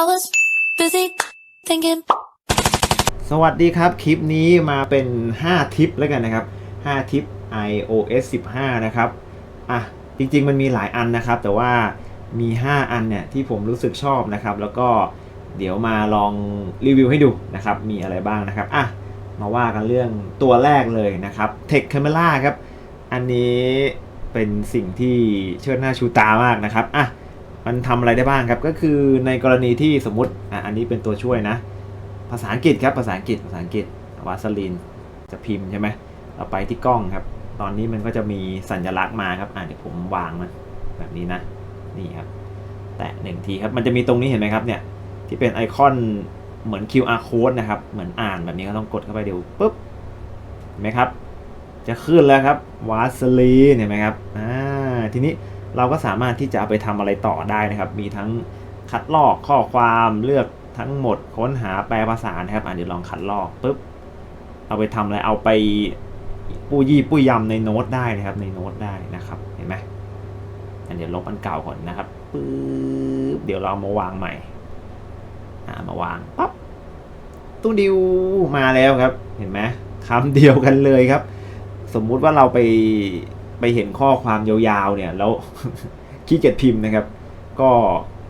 I was busy thinking. สวัสดีครับ คลิปนี้มาเป็น 5 ทิปแล้วกันนะครับ 5 ทิป iOS 15 นะครับ อะ จริง ๆ มันมีหลายอันนะครับ แต่ว่ามี 5 อันเนี่ย ที่ผมรู้สึกชอบนะครับ แล้วก็เดี๋ยวมาลองรีวิวให้ดูนะครับ มีอะไรบ้างนะครับ อะ มาว่ากันเรื่องตัวแรกเลยนะครับ Tech Camera ครับ อันนี้เป็นสิ่งที่เชิดหน้าชูตามากนะครับ อะ มันทำอะไรได้บ้างครับ ก็คือในกรณีที่สมมติอะอันนี้เป็นตัวช่วยนะ ภาษาอังกฤษครับภาษาอังกฤษภาษาอังกฤษวาสลินจะพิมพ์ใช่ไหมเราไปที่กล้องครับ ตอนนี้มันก็จะมีสัญลักษณ์มาครับอ่าเดี๋ยวผมวางมันแบบนี้นะนี่ครับ แตะหนึ่งทีครับมันจะมีตรงนี้เห็นไหมครับเนี่ยที่เป็นไอคอนเหมือน QR code นะครับเหมือนอ่านแบบนี้ก็ต้องกดเข้าไปดูปุ๊บเห็นไหมครับ จะขึ้นแล้วครับวาสลีนเห็นไหมครับอ่าทีนี้ เราก็สามารถที่จะเอาไปทำอะไรต่อได้นะครับ มีทั้งคัดลอกข้อความเลือกทั้งหมดค้นหาแปลภาษานะครับอ่าเดี๋ยวลองคัดลอกปุ๊บเอาไปทำอะไรเอาไปปูยี่ปุยยำในโน้ตได้นะครับ ในโน้ตได้นะครับเห็นไหมอันเดี๋ยวลบอันเก่าก่อนนะครับปึ๊บเดี๋ยวเรามาวางใหม่อ่ามาวางปั๊บตู้ดิวมาแล้วครับ เห็นไหมคำเดียวกันเลยครับ สมมุติว่าเราไป ไปเห็นข้อความยาวๆเนี่ยแล้วขี้เกียจพิมพ์นะครับ ก็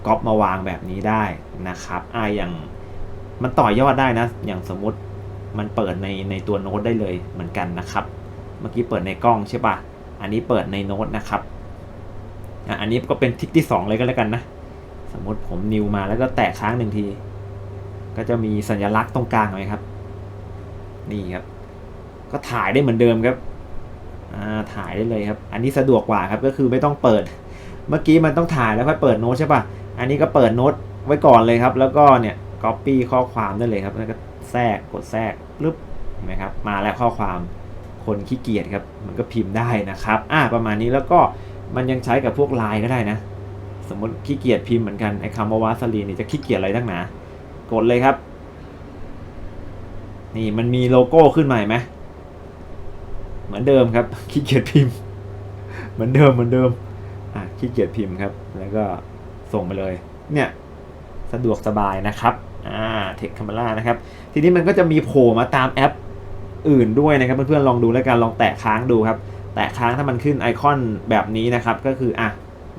ก๊อปมาวางแบบนี้ได้นะครับอ่าอย่างมันต่อยอดได้นะ อย่างสมมติมันเปิดในในตัวโน้ตได้เลยเหมือนกันนะครับ เมื่อกี้เปิดในกล้องใช่ปะอันนี้เปิดในโน้ตนะครับอันนี้ก็เป็นทิกที่ 2 เลยก็แล้วกันนะ สมมติผมนิวมาแล้วก็แตะค้างหนึ่งที ก็จะมีสัญลักษณ์ตรงกลางไหมครับ นี่ครับ ก็ถ่ายได้เหมือนเดิมครับ ถ่ายได้เลยครับ อันนี้สะดวกกว่าครับก็คือไม่ต้องเปิด เมื่อกี้มันต้องถ่ายแล้วค่อยเปิดโน้ตใช่ปะอันนี้ก็เปิดโน้ตไว้ก่อนเลยครับ แล้วก็เนี่ย copy ข้อความได้เลยครับ แล้วก็แทรกกดแทรกปึ๊บเห็นไหมครับ มาแล้วข้อความคนขี้เกียจครับ มันก็พิมพ์ได้นะครับ อ่าประมาณนี้แล้วก็มันยังใช้กับพวกไลน์ก็ได้นะ สมมติขี้เกียจพิมพ์เหมือนกันไอ้คำว่าวาสลีนนี่จะขี้เกียจอะไรตั้งหนากดเลยครับ นี่มันมีโลโก้ขึ้นมาเห็นไหม เหมือนเดิมครับขี้เกียจพิมพ์ เหมือนเดิมเหมือนเดิมอะขี้เกียจพิมพ์ครับ แล้วก็ส่งไปเลย เนี่ยสะดวกสบายนะครับอ่าเทคค a ม e รานะครับ ทีนี้มันก็จะมีโผล่มาตามแอปอื่นด้วยนะครับ เพื่อนๆลองดูแล้วกันลองแตะค้างดูครับ แตะค้างถ้ามันขึ้นไอคอนแบบนี้นะครับ ก็คืออะ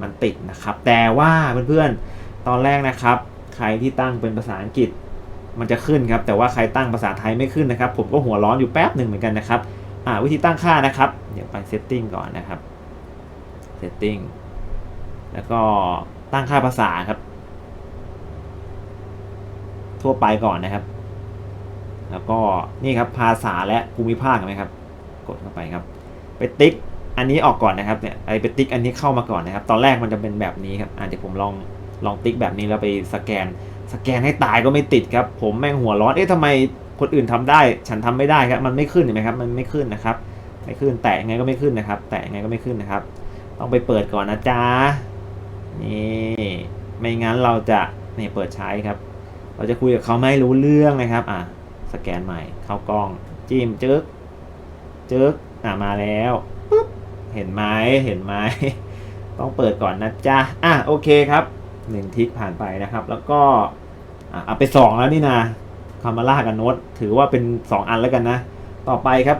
มันติดนะครับ แต่ว่าเพื่อนๆตอนแรกนะครับ ใครที่ตั้งเป็นภาษาอังกฤษมันจะขึ้นครับ แต่ว่าใครตั้งภาษาไทยไม่ขึ้นนะครับ ผมก็หัวร้อนอยู่แป๊บหนึ่งเหมือนกันนะครับ อ่าวิธีตั้งค่านะครับ เดี๋ยวไป setting ก่อนนะครับ setting แล้วก็ตั้งค่าภาษาครับ ทั่วไปก่อนนะครับ แล้วก็นี่ครับภาษาและภูมิภาคไหมครับ กดเข้าไปครับ ไปติ๊กอันนี้ออกก่อนนะครับเนี่ยไอไปติ๊กอันนี้เข้ามาก่อนนะครับ ตอนแรกมันจะเป็นแบบนี้ครับอ่าเดี๋ยวผมลองลองติ๊กแบบนี้แล้วไปสแกน สแกนให้ตายก็ไม่ติดครับ ผมแม่งหัวร้อนเอ๊ะทำไม คนอื่นทำได้ ฉันทำไม่ได้ครับ มันไม่ขึ้นเห็นไหมครับ มันไม่ขึ้นนะครับ ไม่ขึ้น แตะยังไงก็ไม่ขึ้นนะครับ แตะยังไงก็ไม่ขึ้นนะครับ ต้องไปเปิดก่อนนะจ๊ะ นี่ ไม่งั้นเราจะนี่เปิดใช้ครับ เราจะคุยกับเขาไม่รู้เรื่องนะครับ อะ สแกนใหม่ เข้ากล้อง จิ้มจึ๊กจึ๊กอะมาแล้วปุ๊บ เห็นไหมเห็นไหมต้องเปิดก่อนนะจ๊ะ อะโอเคครับหนึ่งทิกผ่านไปนะครับ แล้วก็อะเอาไปสองแล้วนี่นะ คามาร่ากับโน้ตถือว่าเป็น 2 อันแล้วกันนะ ต่อไปครับ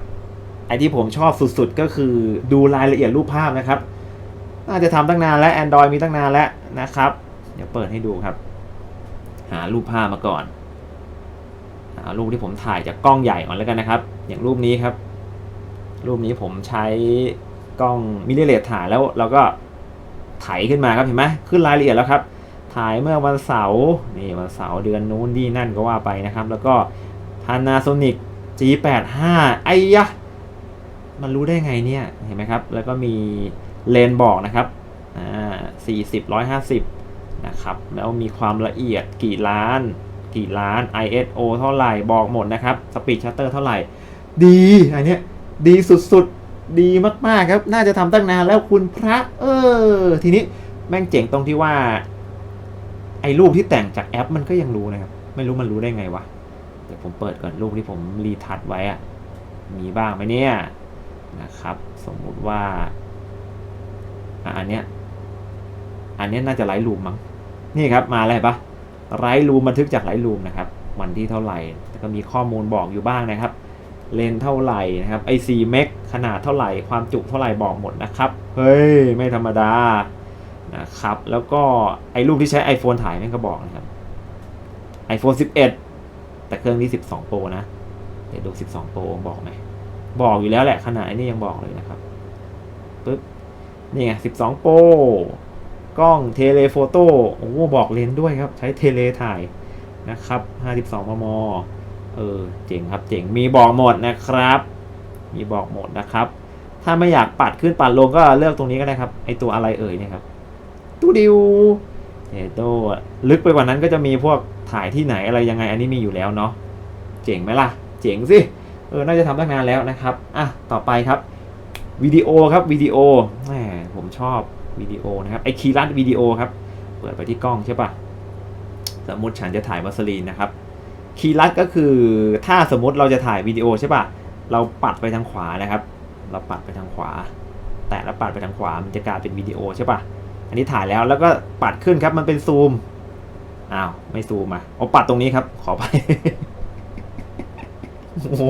ไอที่ผมชอบสุดๆ ก็คือดูรายละเอียดรูปภาพนะครับ น่าจะทำตั้งนานแล้ว Android มีตั้งนานแล้วนะครับ เดี๋ยวเปิดให้ดูครับ หารูปภาพมาก่อนหารูปที่ผมถ่ายจากกล้องใหญ่ก่อนแล้วกันนะครับ อย่างรูปนี้ครับ รูปนี้ผมใช้กล้องมิเรเลสถ่ายแล้วเราก็ไถขึ้นมาครับเห็นไหมขึ้นรายละเอียดแล้วครับ ถ่ายเมื่อวันเสาร์นี่วันเสาร์เดือนนู้นนี่นั่นก็ว่าไปนะครับ แล้วก็ Panasonic G85 ไอ้ยะ มันรู้ได้ไงเนี่ย เห็นไหมครับ แล้วก็มีเลนบอกนะครับ อ่า40 150 นะครับ แล้วมีความละเอียดกี่ล้าน กี่ล้าน ISO เท่าไหร่บอกหมดนะครับ สปีดชัตเตอร์เท่าไหร่ ดีอันเนี้ยดีสุดๆ ดีมากๆครับ น่าจะทำตั้งนานแล้วคุณพระ เออ ทีนี้แม่งเจ๋งตรงที่ว่า ไอ้รูปที่แต่งจากแอปมันก็ยังรู้นะครับ ไม่รู้มันรู้ได้ไงวะ เดี๋ยวผมเปิดก่อนรูปที่ผมรีทัชไว้อะมีบ้างไหมเนี่ยนะครับ สมมุติว่าอะอันเนี้ยอันเนี้ยน่าจะไลท์รูมมั้งนี่ครับมาแล้วเห็นปะไรรูมบันทึกจากไรรูมนะครับ วันที่เท่าไหร่แล้วก็มีข้อมูลบอกอยู่บ้างนะครับ เลนเท่าไหร่นะครับไอซีเมกขนาดเท่าไหร่ความจุเท่าไหร่บอกหมดนะครับ เฮ้ย ไม่ธรรมดา นะครับ แล้วก็ไอ้รูปที่ใช้ iPhone ถ่ายแม่งก็บอกนะครับ iPhone 11 แต่เครื่องนี้ 12 Pro นะ เดี๋ยวดู 12 Pro บอกไหม บอกอยู่แล้วแหละ ขนาดนี้ยังบอกเลยนะครับปึ๊บ นี่ไง 12 Pro กล้องเทเลโฟโต้ โอ้โหบอกเลนส์ด้วยครับ ใช้เทเลถ่ายนะครับ 52 มม เออ เจ๋งครับ เจ๋ง มีบอกหมดนะครับ มีบอกหมดนะครับ ถ้าไม่อยากปัดขึ้นปัดลงก็เลือกตรงนี้ก็ได้ครับ ไอตัวอะไรเอ่ยเนี่ยครับ ตูดิวเอโตลึกไปกว่านั้นก็จะมีพวกถ่ายที่ไหนอะไรยังไงอันนี้มีอยู่แล้วเนาะเจ๋งไหมล่ะ เจ๋งสิเออน่าจะทำตั้งนานแล้วนะครับอะต่อไปครับวิดีโอครับวิดีโอแหมผมชอบวิดีโอนะครับไอคีย์ลัดวิดีโอครับเปิดไปที่กล้องใช่ปะสมมติฉันจะถ่ายวัสลีนนะครับคีย์ลัดก็คือถ้าสมมติเราจะถ่ายวิดีโอใช่ปะเราปัดไปทางขวานะครับ เราปัดไปทางขวา แต่แล้วปัดไปทางขวามันจะกลายเป็นวิดีโอใช่ปะ อันนี้ถ่ายแล้วแล้วก็ปัดขึ้นครับมันเป็นซูมอ้าวไม่ซูมอะเอาปัดตรงนี้ครับ ขอไปโอ้โห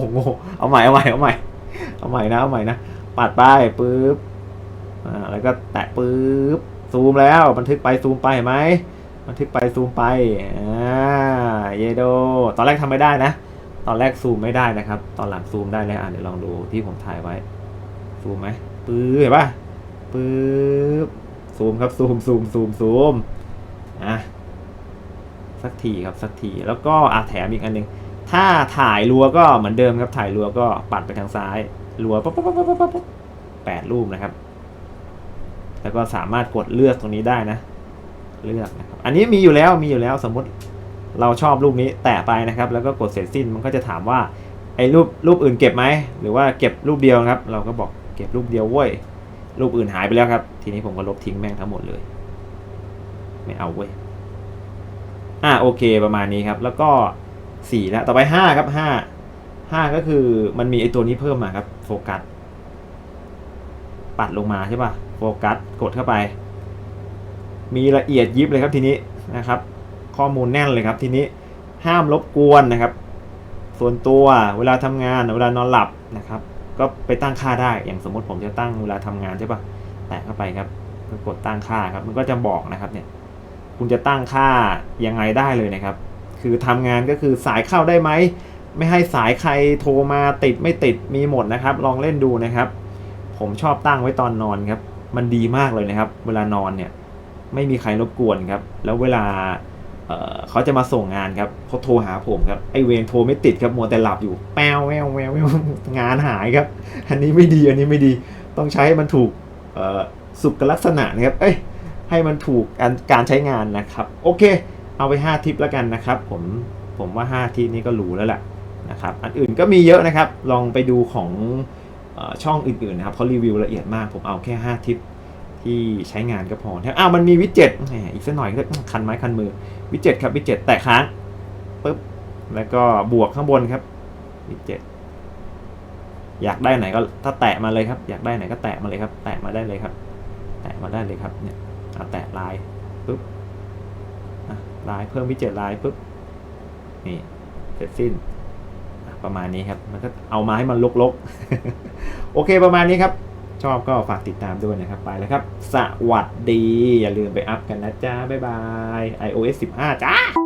เอาใหม่เอาใหม่เอาใหม่เอาใหม่นะเอาใหม่นะปัดไปปุ๊บอ่าแล้วก็แตะปุ๊บซูมแล้ว บันทึกไปซูมไปเห็นไหมบันทึกไปซูมไปอ่าเยโด ตอนแรกทำไม่ได้นะ ตอนแรกซูมไม่ได้นะครับ ตอนหลังซูมได้เลยอะเดี๋ยวลองดูที่ผมถ่ายไว้ซูมไหมปื๊บเห็นปะปื๊บ ซูมครับซูมซูมซูมซูมอะสักทีครับสักทีแล้วก็อะแถมอีกอันหนึ่งถ้าถ่ายรัวก็เหมือนเดิมครับถ่ายรัวก็ปัดไปทางซ้ายรัวปั๊บปั๊บปั๊บปั๊บปั๊บแปดรูปนะครับ แล้วก็สามารถกดเลือกตรงนี้ได้นะ เลือกนะครับอันนี้มีอยู่แล้วมีอยู่แล้วสมมติเราชอบรูปนี้แตะไปนะครับ แล้วก็กดเสร็จสิ้นมันก็จะถามว่าไอ้รูปรูปอื่นเก็บไหมหรือว่าเก็บรูปเดียวครับ เราก็บอกเก็บรูปเดียวเว้ย รูปอื่นหายไปแล้วครับ ทีนี้ผมก็ลบทิ้งแม่งทั้งหมดเลย ไม่เอาเว้ยอ่าโอเคประมาณนี้ครับ แล้วก็สี่แล้วต่อไปห้าครับห้าห้าก็คือมันมีไอตัวนี้เพิ่มมาครับ โฟกัส ปัดลงมาใช่ป่ะโฟกัสกดเข้าไป มีละเอียดยิบเลยครับทีนี้นะครับ ข้อมูลแน่นเลยครับทีนี้ห้ามรบกวนนะครับ ส่วนตัวเวลาทำงานเวลานอนหลับนะครับ ก็ไปตั้งค่าได้ อย่างสมมติผมจะตั้งเวลาทำงานใช่ป่ะแตะเข้าไปครับกดตั้งค่าครับ มันก็จะบอกนะครับเนี่ย คุณจะตั้งค่ายังไงได้เลยนะครับ คือทำงานก็คือสายเข้าได้ไหม ไม่ให้สายใครโทรมาติดไม่ติดมีหมดนะครับ ลองเล่นดูนะครับ ผมชอบตั้งไว้ตอนนอนครับ มันดีมากเลยนะครับ เวลานอนเนี่ย ไม่มีใครรบกวนครับ แล้วเวลา เขาจะมาส่งงานครับเขาโทรหาผมครับไอเวรโทรไม่ติดครับมัวแต่หลับอยู่แปวแววแววแววงานหายครับ อันนี้ไม่ดีอันนี้ไม่ดีต้องใช้ให้มันถูกสุขลักษณะนะครับเอ้ยให้มันถูกการใช้งานนะครับ โอเค เอาไป 5 ทิปแล้วกันนะครับ ผมผมว่า 5 ทิปนี้ก็รู้แล้วแหละนะครับอันอื่นก็มีเยอะนะครับ ลองไปดูของอช่องอื่นๆนะครับเขารีวิวละเอียดมาก ผมเอาแค่ 5 ทิป ที่ใช้งานก็พอถ้าอ้าวมันมีวิดเจ็ตอีกสักหน่อยก็คันไม้คันมือ วิดเจ็ตครับวิดเจ็ตแตะค้างปุ๊บแล้วก็บวกข้างบนครับวิดเจ็ตอยากได้ไหนก็ถ้าแตะมาเลยครับ อยากได้ไหนก็แตะมาเลยครับ แตะมาได้เลยครับ แตะมาได้เลยครับเนี่ยเอาแตะลายปุ๊บลายเพิ่มวิจิตลายปุ๊บนี่เสร็จสิ้นประมาณนี้ครับ มันก็เอามาให้มันลกๆ โอเคประมาณนี้ครับ ชอบก็ฝากติดตามด้วยนะครับ ไปแล้วครับ สวัสดี อย่าลืมไปอัพกันนะจ้า บ๊ายบาย iOS 15 จ้า